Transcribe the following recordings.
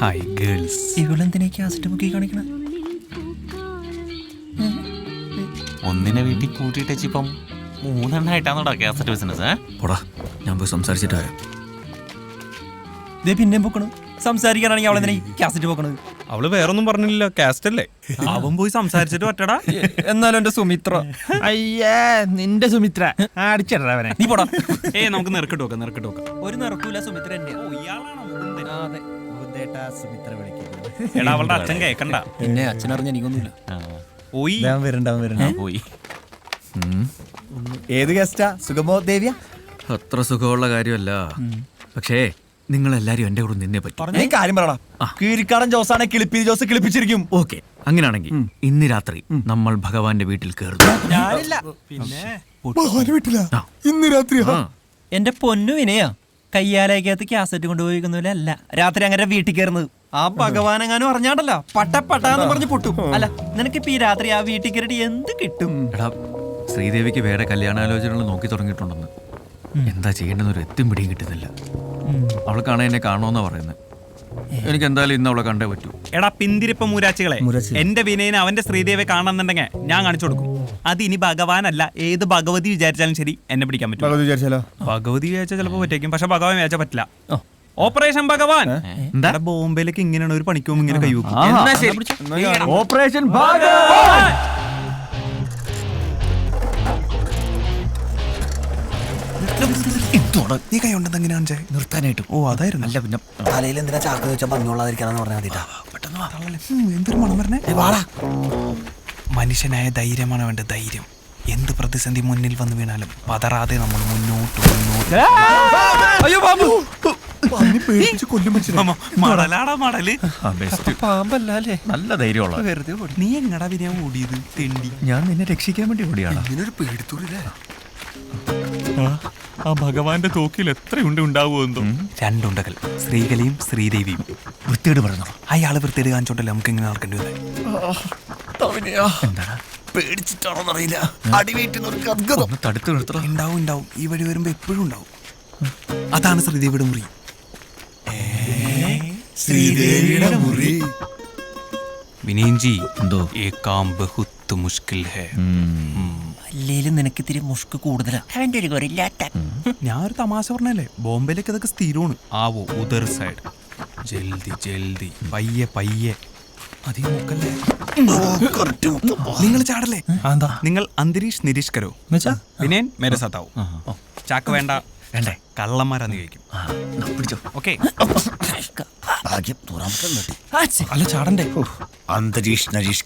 Hi girls. ഇവളെന്തിനാ cassette ബുക്കി കാണിക്കണം. ഒന്നിനെ വീട്ടിൽ കൂട്ടിയിട്ട് ഇപ്പം മൂന്നെണ്ണായിട്ടാണോടാ ക്യാസറ്റ് ബിസിനസ് പോടാ ഞാൻ പോയി സംസാരിച്ചിട്ടാ ദേ പിന്നെ പൊക്കണം. സംസാരിക്കാനാണെങ്കിൽ അവളെന്തിനാ ക്യാസറ്റ് പൊക്കണത്? അവൾ വേറൊന്നും പറഞ്ഞില്ല കാസ്റ്റ് അല്ലേ? അവൻ പോയി സംസാരിച്ചിട്ട് പറ്റടാ. എന്നാലും എന്റെ സുമിത്ര. അയ്യേ നിന്റെ സുമിത്ര. അടിച്ചിടവനെ നീ പോടാ. ഏ നമുക്ക് നിറക്കിട്ട് നോക്കാം നിറക്കിട്ട് നോക്കാം. ഒരു നിറക്കൂല സുമിത്ര അതെ. സുമിത്ര വിളിക്കുന്നത്. എടാ അവളുടെ അച്ഛൻ കേക്കണ്ട. പിന്നെ അച്ഛനറിഞ്ഞ എനിക്കൊന്നുമില്ല. പോയി. പോയി. ഏത് ഗസ്റ്റാ സുഗമോ ദേവിയ? അത്ര സുഖമുള്ള കാര്യമല്ല. പക്ഷേ നിങ്ങൾ എല്ലാരും എന്റെ കൂടെ നിന്നേ പറ്റും. നീ കാര്യം പറയടാ കീരിക്കാടൻ ജോസാണ് കിളിപ്പി ജോസ് കിളിപ്പിച്ചിരിക്കും. ഓക്കെ. അങ്ങനെയാണെങ്കിൽ ഇന്ന് രാത്രി നമ്മൾ ഭഗവാന്റെ വീട്ടിൽ കയറുന്നു. ഇന്ന് രാത്രി എന്റെ പൊന്നു വിനയാ. കയ്യാലേക്കകത്ത് കാസറ്റ് കൊണ്ടുപോയിക്കുന്നില്ല അല്ല. രാത്രി അങ്ങനെ വീട്ടിൽ കയറുന്നത്. ആ ഭഗവാനെങ്ങാനും അറിഞ്ഞാണ്ടല്ല. പട്ട പട്ടാന്ന് പറഞ്ഞ് പൊട്ടും. അല്ല നിനക്കിപ്പോ ഈ രാത്രി ആ വീട്ടിൽ കയറിയിട്ട് എന്ത് കിട്ടും? എടാ ശ്രീദേവിക്ക് വേറെ കല്യാണാലോചനകൾ നോക്കി തുടങ്ങിയിട്ടുണ്ടെന്ന്. എന്താ ചെയ്യേണ്ടെന്ന് ഒരു എത്തും പിടിയും കിട്ടുന്നില്ല. അവൾക്കാണ് എന്നെ കാണുമെന്നാ പറയുന്നത് എനിക്ക് എന്തായാലും ഇന്ന് അവളെ കണ്ടേ പറ്റൂ. എടാ പിന്തിരിപ്പ മൂരാച്ചികളെ. എന്റെ വിനയനെ അവന്റെ ശ്രീദേവിയെ കാണണമെന്നുണ്ടെങ്കിൽ ഞാൻ കാണിച്ചു കൊടുക്കും. അത് ഇനി ഭഗവാനല്ല ഏത് ഭഗവതി വിചാരിച്ചാലും ശരി എന്നെ പിടിക്കാൻ പറ്റും. വിചാരിച്ചാലോ? ഭഗവതി വിചാരിച്ചാൽ ചിലപ്പോൾ പറ്റേക്കും പക്ഷെ ഭഗവാൻ വിചാരിച്ചാൽ പറ്റില്ല. ഓപ്പറേഷൻ ഭഗവാൻ. എന്താ? ബോംബെയിലേക്ക് ഇങ്ങനെയാണ് ഒരു പണിക്കും ഇങ്ങനെ കൈവക്കും ഓപ്പറേഷൻ ശരി നീ കൈ ഉണ്ടെന്ന് എങ്ങനെയാണ് ചേ നിർത്താനായിട്ട്. ഓ അതായിരുന്നു. അല്ല പിന്നെ തലയിൽ എന്തിനാ ചാക്ക് വെച്ചാൽ ഭംഗിയുള്ളതായിരിക്കാന്ന് പറഞ്ഞാൽ മതിട്ടാ. പെട്ടെന്ന് വാ. എന്തൊരു മണം പറഞ്ഞേ വാടാ. മനുഷ്യനായ ധൈര്യമാണ് വേണ്ട ധൈര്യം. എന്ത് പ്രതിസന്ധി മുന്നിൽ വന്നു വീണാലും പതറാതെ നമ്മൾ മുന്നോട്ട് മുന്നോട്ട്. അയ്യോ ബാബു മടലാടാ മടൽ. പാമ്പല്ല നല്ല ധൈര്യമുള്ള. വെറുതെ. നീ എങ്ങടാ പിന്നെ ഓടിയത്? തെണ്ടി. ഞാൻ നിന്നെ രക്ഷിക്കാൻ വേണ്ടി ഓടിയാണ് ഇതിനൊരു പേടിത്തൂരില്ലേ ആ ഭഗവാന്റെ തോക്കിൽ എത്രയുണ്ട് ഉണ്ടാവുമോ എന്തോ? രണ്ടുണ്ടകൾ ശ്രീകലയും ശ്രീദേവിയും. വൃത്തിയോട് പറഞ്ഞു അയാൾ വൃത്തിയുടെ കാണിച്ചോണ്ടല്ലേ നമുക്ക് ഇങ്ങനെ നടക്കേണ്ടി പേടിച്ചിട്ടാണോന്നറിയില്ല. ഉണ്ടാവും ഉണ്ടാവും. ഈ വഴി വരുമ്പോ എപ്പോഴും ഉണ്ടാവും. അതാണ് ശ്രീദേവിയുടെ മുറി. ശ്രീദേവിയുടെ മുറി. വിനീൻജി എന്തോ? ഏ കാം ബഹുത്ത് മുഷ്കിൽ ഹേ. അല്ലേലും നിനക്ക് ഇത്തിരി മുഷ്ക് കൂടുതലാ. അവന്റെ ഒരു ഗൊറില്ലാത്ത. ഞാൻ ഒരു തമാശ പറഞ്ഞല്ലേ? ബോംബെയിലേക്ക് അതൊക്കെ സ്ഥിരമാണ്. ആവോ ഉദർ സൈഡ്. ജൽദി ജൽദി. പയ്യെ പയ്യെ. അധികം മുക്കല്ലേ നിങ്ങൾ ചാടല്ലേ? എന്താ നിങ്ങൾ അന്തരീഷ് നിരീഷ്കരോ? എന്നുവെച്ചാ? വിനയൻ മേരെ സത്താവും ചാക്ക് വേണ്ട. വേണ്ടേ? കള്ളന്മാരാന്ന് എന്നാ പിടിച്ചോ. ഓക്കെ. ഭാഗ്യം അല്ല ചാടണ്ടേ? അന്തരീഷ് നരീഷ്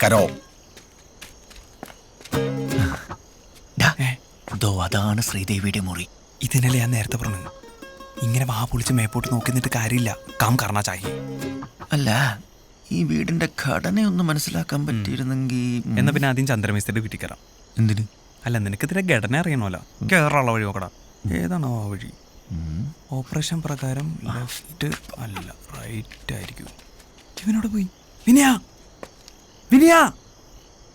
ദോ അതാണ് ശ്രീദേവിയുടെ മുറി? ഇതിനല്ലേ ഞാൻ നേരത്തെ പറഞ്ഞു ഇങ്ങനെ വാ പൊളിച്ച് മേപ്പോട്ട് നോക്കി നിന്നിട്ട് കാര്യമില്ല. കാം കാരണ ചായ. അല്ല ഈ വീടിന്റെ ഘടനയൊന്നും മനസ്സിലാക്കാൻ പറ്റിയിരുന്നെങ്കിൽ എന്നാ പിന്നെ ആദ്യം ചന്ദ്രമേശ്വരുടെ വീട്ടിൽ കയറാം എന്തിന്? അല്ല നിനക്ക് ഇതിന്റെ ഘടന അറിയണമല്ലോ. കേറാനുള്ള വഴി നോക്കടാ. ഏതാണോ ആ വഴി? ഓപ്പറേഷൻ പ്രകാരം ലെഫ്റ്റ് അല്ല റൈറ്റ് ആയിരിക്കും. ഇവനോട് പോയി. വിനയാ. വിനയാ.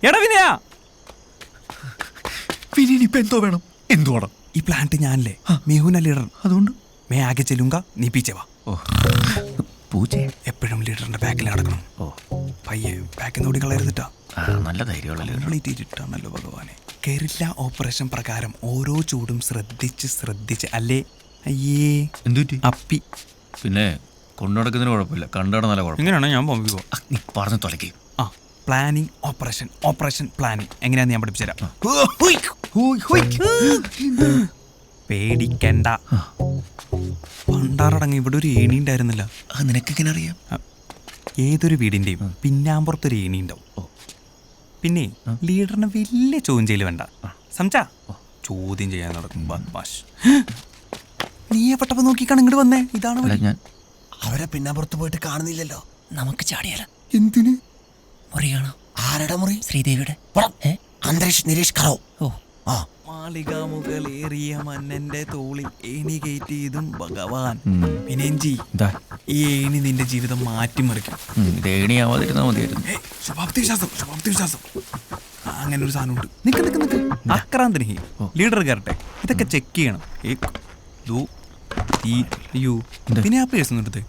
എടാ വിനയാ. പിന്നെ ഇപ്പൊ എന്തോ വേണം. എന്തു വേണം ഈ പ്ലാന്റ് ഞാനല്ലേ. മെഹുന ലീഡർ അതുകൊണ്ട്? മേ ആകെ ചെല്ലുങ്ക നീ പീച്ചെ വാ. ഓ. പൂജ എപ്പോഴും ലീഡറിന്റെ ബാക്കിൽ നടക്കണം. ഓ. പയ്യെ ബാക്കിൽ നിന്ന് ഓടി ആ, നല്ല ധൈര്യമുള്ള ചെയ്തിട്ടാണല്ലോ ഭഗവാനെ. കേരള ഓപ്പറേഷൻ പ്രകാരം ഓരോ ചൂടും ശ്രദ്ധിച്ച് ശ്രദ്ധിച്ച്. അല്ലേ? അയ്യേ. എന്ത് അപ്പി. പിന്നെ കൊണ്ടുനടക്കുന്നതിന് കുഴപ്പമില്ല. കണ്ടാണ് നല്ല കുഴപ്പം. എങ്ങനെയാണോ ഞാൻ പമ്പി നീ പറഞ്ഞു തൊലക്കി. ആ പ്ലാനിങ് ഓപ്പറേഷൻ ഓപ്പറേഷൻ പ്ലാനിങ് എങ്ങനെയാന്ന് ഞാൻ പഠിപ്പിച്ചുതരാം. പേടിക്കണ്ട. പണ്ടാറടങ്ങി ഇവിടെ ഒരു ഏണി ഉണ്ടായിരുന്നില്ല. അത് നിനക്കെങ്ങനെ അറിയാം? ഏതൊരു വീടിന്റെയും പിന്നാമ്പുറത്തൊരു ഏണി ഉണ്ടാവും. പിന്നെ ലീഡറിനെ വലിയ ചോദ്യം ചെയ്യൽ വേണ്ട. സംചാ ചോദ്യം ചെയ്യാൻ നടക്കും ബദ്മാഷ്. നീ പെട്ടപ്പോ നോക്കിക്കാണ് ഇങ്ങോട്ട് വന്നേ? ഇതാണ് ഞാൻ അവരെ പിന്നാമ്പുറത്ത് പോയിട്ട് കാണുന്നില്ലല്ലോ. നമുക്ക് ചാടിയാലോ എന്തിന്? മുറിയാണോ? കാണാം ആരുടെ മുറി? ശ്രീദേവിയുടെ? അന്തരീഷ് നിരീഷ് കറോ. ഓ. മാളിക മുകളേറിയ മന്നന്റെ തോളിൽ ഏണി കയറ്റിയതും ഭഗവാൻ. വിനയൻജി ഈ ഏണി നിന്റെ ജീവിതം മാറ്റിമറിക്കും. ഇത് ഏണിയാവാതിരുന്നാ മതിയായിരുന്നു. ശുഭാപ്തി വിശ്വാസം ശുഭാപ്തി വിശ്വാസം. അങ്ങനെ ഒരു സാധനമുണ്ട്. നിക്ക് നിക്ക് നിക്ക്. അക്രാന്തിന് ലീഡർ കയറട്ടെ ഇതൊക്കെ ചെക്ക് ചെയ്യണം. അയ്യോ പിന്നെ ആ പേഴ്സ് എടുത്ത്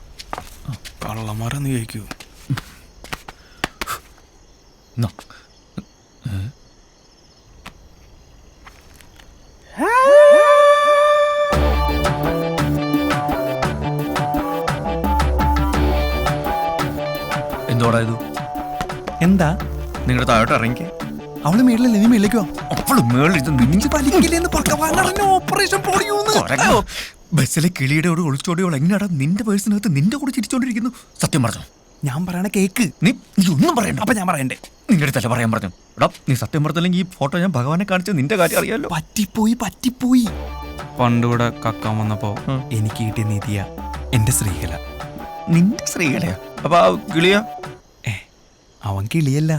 കള്ളന്മാരെന്ന് ചോദിക്കൂ താഴോട്ട് ഇറങ്ങിക്കേ അവൾ മേളിലല്ലേ നീ മേളിക്കോ അവൾ മേളിൽ ഓപ്പറേഷൻ ബസ്സിലെ കിളിയുടെ കൂടെ ഒളിച്ചോടിയോൾ എങ്ങനെയാടാ നിന്റെ പേഴ്സിനകത്ത് നിന്റെ കൂടെ ചിരിച്ചോണ്ടിരിക്കുന്നു? സത്യം പറഞ്ഞു? ഞാൻ പറയണ കേക്ക്. നീ നീ ഒന്നും പറയണ്ട. അപ്പൊ ഞാൻ പറയണ്ടേ? നിന്റെ അടുത്തല്ല പറയാൻ പറഞ്ഞു. എടാ നീ സത്യം പറഞ്ഞില്ലെങ്കിൽ ഈ ഫോട്ടോ ഞാൻ ഭഗവാനെ കാണിച്ച നിന്റെ കാര്യം അറിയാലോ. പറ്റിപ്പോയി പറ്റിപ്പോയി. പണ്ടുകൂടെ കക്കാൻ വന്നപ്പോ. എനിക്ക് കിട്ടിയ നിധിയ എന്റെ ശ്രീകല നിന്റെ ശ്രീകലയാ അപ്പൊ ആ കിളിയാ? ഏ അവൻ കിളിയല്ല.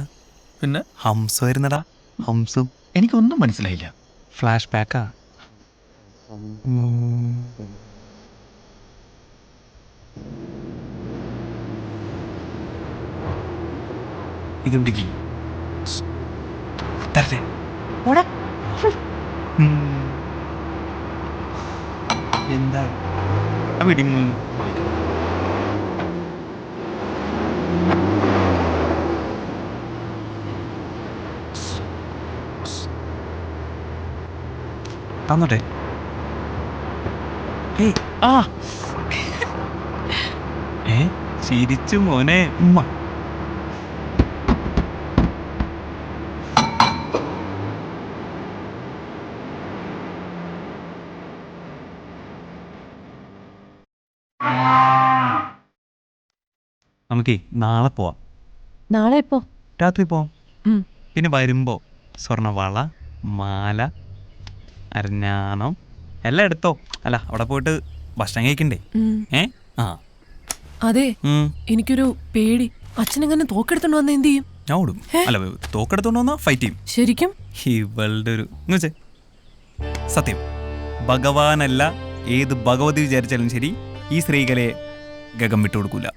പിന്നെ? ഹംസ വരുന്നടാ. ഹംസും. എനിക്കൊന്നും മനസ്സിലായില്ല. ഫ്ലാഷ് ബാക്കാ ഇത് തരട്ടെ. എന്താ? തന്നോട്ടെ. ഏയ് ആ. ഏ ചിരിച്ചു മോനെ. ഉമ്മ. നമുക്കേ നാളെ പോവാം. നാളെ പോ രാത്രി പോവാം. പിന്നെ വരുമ്പോ സ്വർണവള മാല അരഞ്ഞാണം? എല്ലാം എടുത്തോ. അല്ല അവിടെ പോയിട്ട് ഭക്ഷണം കഴിക്കണ്ടേ? ഏ? ആ. അതെ എനിക്കൊരു പേടി. അച്ഛൻ അച്ഛനെങ്ങനെ തോക്കെടുത്തോണ്ട് വന്ന എന്ത് ചെയ്യും? ഞാൻ ഓടും. അല്ല തോക്കെടുത്തോണ്ട് വന്നാ ഫൈറ്റ് ചെയ്യും. ശരിക്കും? ഇവളുടെ ഒരു സത്യം. ഭഗവാനല്ല ഏത് ഭഗവതി വിചാരിച്ചാലും ശരി ഈ സ്ത്രീകളെ ഗഗം വിട്ടുകൊടുക്കൂല.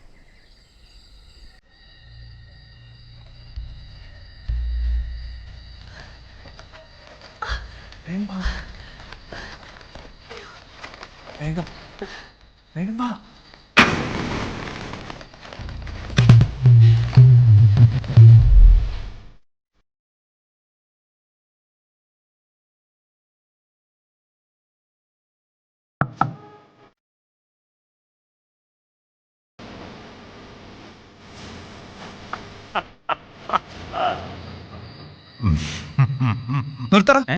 വേഗം വേഗം വാ നിർത്തറ